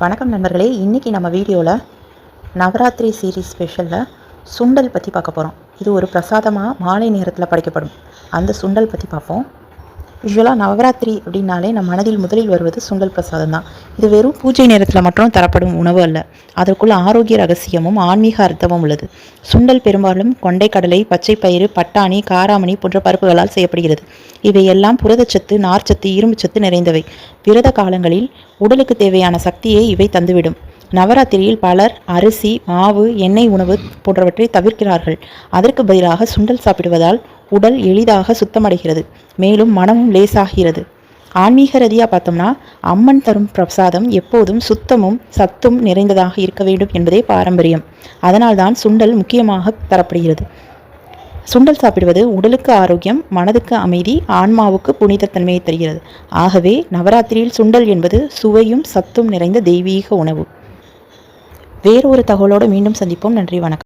வணக்கம் நண்பர்களே இன்றைக்கி நம்ம வீடியோவில் நவராத்திரி சீரீஸ் ஸ்பெஷலில் சுண்டல் பற்றி பார்க்க போகிறோம் இது ஒரு பிரசாதமாக மாலை நேரத்தில் படைக்கப்படும். அந்த சுண்டல் பற்றி பார்ப்போம். யூஸ்வலாக நவராத்திரி அப்படின்னாலே நம் மனதில் முதலில் வருவது சுண்டல் பிரசாதம் தான். இது வெறும் பூஜை நேரத்தில் மட்டும் தரப்படும் உணவு அல்ல. அதற்குள்ள ஆரோக்கிய ரகசியமும் ஆன்மீக அர்த்தமும் உள்ளது. சுண்டல் பெரும்பாலும் கொண்டைக்கடலை பச்சைப்பயிறு பட்டாணி காராமணி போன்ற பருப்புகளால் செய்யப்படுகிறது. இவையெல்லாம் புரதச்சத்து நார்ச்சத்து இரும்புச்சத்து நிறைந்தவை. விரத காலங்களில் உடலுக்கு தேவையான சக்தியை இவை தந்துவிடும். நவராத்திரியில் பலர் அரிசி மாவு எண்ணெய் உணவு போன்றவற்றை தவிர்க்கிறார்கள். அதற்கு பதிலாக சுண்டல் சாப்பிடுவதால் உடல் எளிதாக சுத்தமடைகிறது. மேலும் மனமும் லேசாகிறது. ஆன்மீக ரீதியாக பார்த்தோம்னா அம்மன் தரும் பிரசாதம் எப்போதும் சுத்தமும் சத்தும் நிறைந்ததாக இருக்க வேண்டும் என்பதே பாரம்பரியம். அதனால்தான் சுண்டல் முக்கியமாக தரப்படுகிறது. சுண்டல் சாப்பிடுவது உடலுக்கு ஆரோக்கியம் மனதுக்கு அமைதி ஆன்மாவுக்கு புனிதத்தன்மையை தருகிறது. ஆகவே நவராத்திரியில் சுண்டல் என்பது சுவையும் சத்தும் நிறைந்த தெய்வீக உணவு. வேறு ஒரு தகவலோடு மீண்டும் சந்திப்போம். நன்றி வணக்கம்.